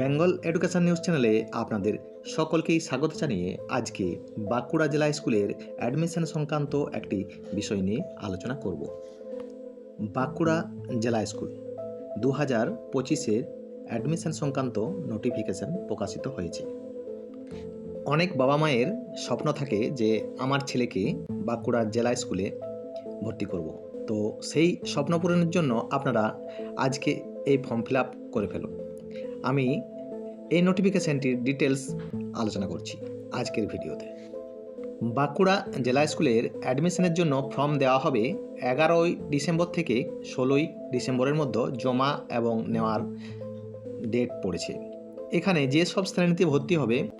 Bengal education news চ্যানেলে আপনাদের সকলকেই স্বাগত জানিয়ে আজকে বাঁকুড়া জেলা স্কুলের অ্যাডমিশন সংক্রান্ত একটি বিষয় নিয়ে আলোচনা করব। বাঁকুড়া জেলা স্কুল দু হাজার পঁচিশের অ্যাডমিশন সংক্রান্ত নোটিফিকেশন প্রকাশিত হয়েছে। অনেক বাবা মায়ের স্বপ্ন থাকে যে আমার ছেলেকে বাঁকুড়া জেলা স্কুলে ভর্তি করব। তো সেই স্বপ্ন পূরণের জন্য আপনারা আজকে এই ফর্ম ফিল আপ করে ফেলুন। আমি এই নোটিফিকেশানটির ডিটেলস আলোচনা করছি আজকের ভিডিওতে। বাঁকুড়া জেলা স্কুলের অ্যাডমিশনের জন্য ফর্ম দেওয়া হবে এগারোই ডিসেম্বর থেকে ষোলোই ডিসেম্বরের মধ্যে জমা এবং নেওয়ার ডেট পড়েছে। এখানে যে সব শ্রেণীতে ভর্তি হবে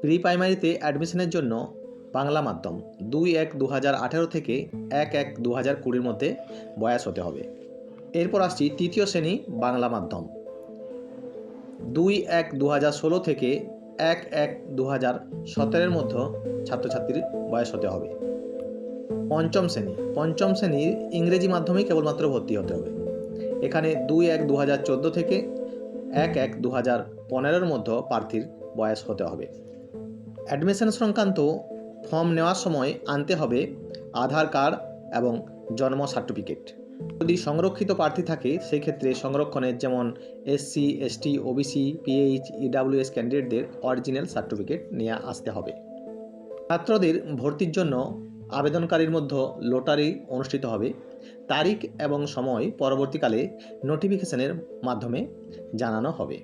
প্রি প্রাইমারিতে অ্যাডমিশনের জন্য বাংলা মাধ্যম দুই এক দু হাজার আঠেরো থেকে এক এক দু হাজার কুড়ির মধ্যে বয়স হতে হবে। এরপর আসছি তৃতীয় শ্রেণি বাংলা মাধ্যম। দুই এক দু হাজার ষোলো থেকে এক এক দু হাজার সতেরোর মধ্যে ছাত্রছাত্রীর বয়স হতে হবে। পঞ্চম শ্রেণি। পঞ্চম শ্রেণির ইংরেজি মাধ্যমেই কেবলমাত্র ভর্তি হতে হবে। এখানে দুই এক দু হাজার চোদ্দ থেকে এক এক দু হাজার পনেরোর মধ্যে প্রার্থীর বয়স হতে হবে। অ্যাডমিশন সংক্রান্ত ফর্ম নেওয়ার সময় আনতে হবে আধার কার্ড এবং জন্ম সার্টিফিকেট। যদি সংরক্ষিত প্রার্থী থাকে সেই ক্ষেত্রে সংরক্ষণের যেমন SC ST OBC PH EWS ক্যান্ডিডেটদের original certificate নিয়ে আসতে হবে। ছাত্রদের ভর্তির জন্য আবেদনকারীর মধ্যে লোটারি অনুষ্ঠিত হবে। তারিখ এবং সময় পরবর্তীকালে নোটিফিকেশনের মাধ্যমে জানানো হবে।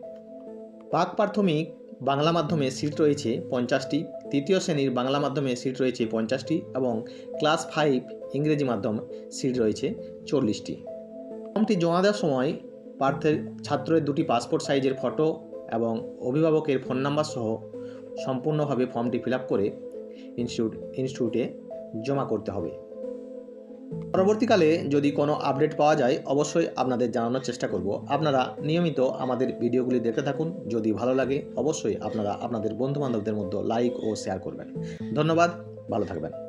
পাক প্রাথমিক বাংলা মাধ্যমে সিট রয়েছে পঞ্চাশটি, তৃতীয় শ্রেণির বাংলা মাধ্যমে সিট রয়েছে পঞ্চাশটি এবং ক্লাস ফাইভ ইংরেজি মাধ্যম সিট রয়েছে চল্লিশটি। ফর্মটি জমা দেওয়ার সময় পার্থের ছাত্রের দুটি পাসপোর্ট সাইজের ফটো এবং অভিভাবকের ফোন নাম্বার সহ সম্পূর্ণভাবে ফর্মটি ফিল করে ইনস্টিটিউট, ইনস্টিটিউটে জমা করতে হবে। পরবর্তীকালে যদি কোনো আপডেট পাওয়া যায়, অবশ্যই আপনাদের জানানোর চেষ্টা করব। আপনারা নিয়মিত আমাদের ভিডিওগুলি দেখতে থাকুন। যদি ভালো লাগে, অবশ্যই আপনারা আপনাদের বন্ধুবান্ধবদের মধ্যে লাইক ও শেয়ার করবেন। ধন্যবাদ, ভালো থাকবেন।